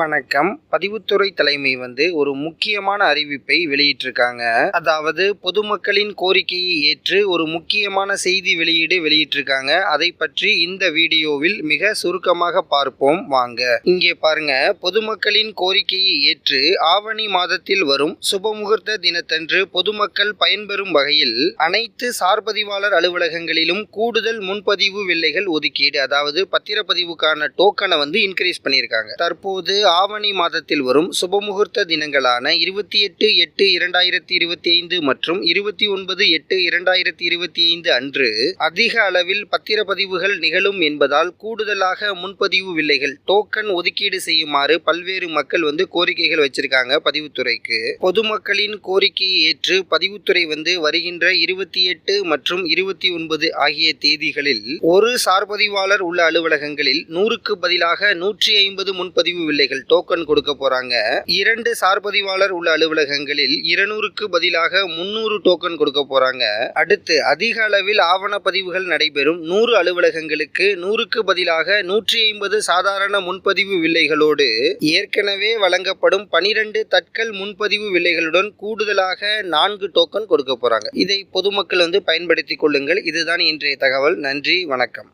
வணக்கம். பதிவுத்துறை தலைமை வந்து ஒரு முக்கியமான அறிவிப்பை வெளியிட்டிருக்காங்க. அதாவது பொதுமக்களின் கோரிக்கையை ஏற்று ஒரு முக்கியமான செய்தி வெளியீடு வெளியிட்டிருக்காங்க. அதை பற்றி இந்த வீடியோவில் மிக சுருக்கமாக பார்ப்போம். வாங்க. இங்கே பாருங்க. பொதுமக்களின் கோரிக்கையை ஏற்று ஆவணி மாதத்தில் வரும் சுபமுகூர்த்த தினத்தன்று பொதுமக்கள் பயன்பெறும் வகையில் அனைத்து சார்பதிவாளர் அலுவலகங்களிலும் கூடுதல் முன்பதிவு வில்லைகள் ஒதுக்கீடு அதாவது பத்திரப்பதிவுக்கான டோக்கனை வந்து இன்க்ரீஸ் பண்ணியிருக்காங்க. தற்போது ஆவணி மாதத்தில் வரும் சுபமுகூர்த்த தினங்களான இருபத்தி எட்டு எட்டு இரண்டாயிரத்தி இருபத்தி ஐந்து மற்றும் இருபத்தி ஒன்பது எட்டு இரண்டாயிரத்தி இருபத்தி ஐந்து அன்று அதிக அளவில் பத்திரப்பதிவுகள் நிகழும் என்பதால் கூடுதலாக முன்பதிவு வில்லைகள் டோக்கன் ஒதுக்கீடு செய்யுமாறு பல்வேறு மக்கள் வந்து கோரிக்கைகள் வச்சிருக்காங்க பதிவுத்துறைக்கு. பொதுமக்களின் கோரிக்கையை ஏற்று பதிவுத்துறை வந்து வருகின்ற இருபத்தி எட்டு மற்றும் இருபத்தி ஒன்பது ஆகிய தேதிகளில் ஒரு சார்பதிவாளர் உள்ள அலுவலகங்களில் நூறுக்கு பதிலாக நூற்றி ஐம்பது முன்பதிவு வில்லைகள் டோக்கன் கொடுக்க போறாங்க. இரண்டு சார்பதிவாளர் உள்ள அலுவலகங்களில் இருநூறுக்கு பதிலாக முன்னூறு டோக்கன் கொடுக்க போறாங்க. அடுத்து அதிக அளவில் ஆவணப்பதிவுகள் நடைபெறும். நூறு அலுவலகங்களுக்கு நூறுக்கு பதிலாக நூற்றி ஐம்பது சாதாரண முன்பதிவு வில்லைகளோடு ஏற்கனவே வழங்கப்படும் பனிரெண்டு தட்கல் முன்பதிவு வில்லைகளுடன் கூடுதலாக நான்கு டோக்கன் கொடுக்க போறாங்க. இதை பொதுமக்கள் வந்து பயன்படுத்திக் கொள்ளுங்கள். இதுதான் இன்றைய தகவல். நன்றி வணக்கம்.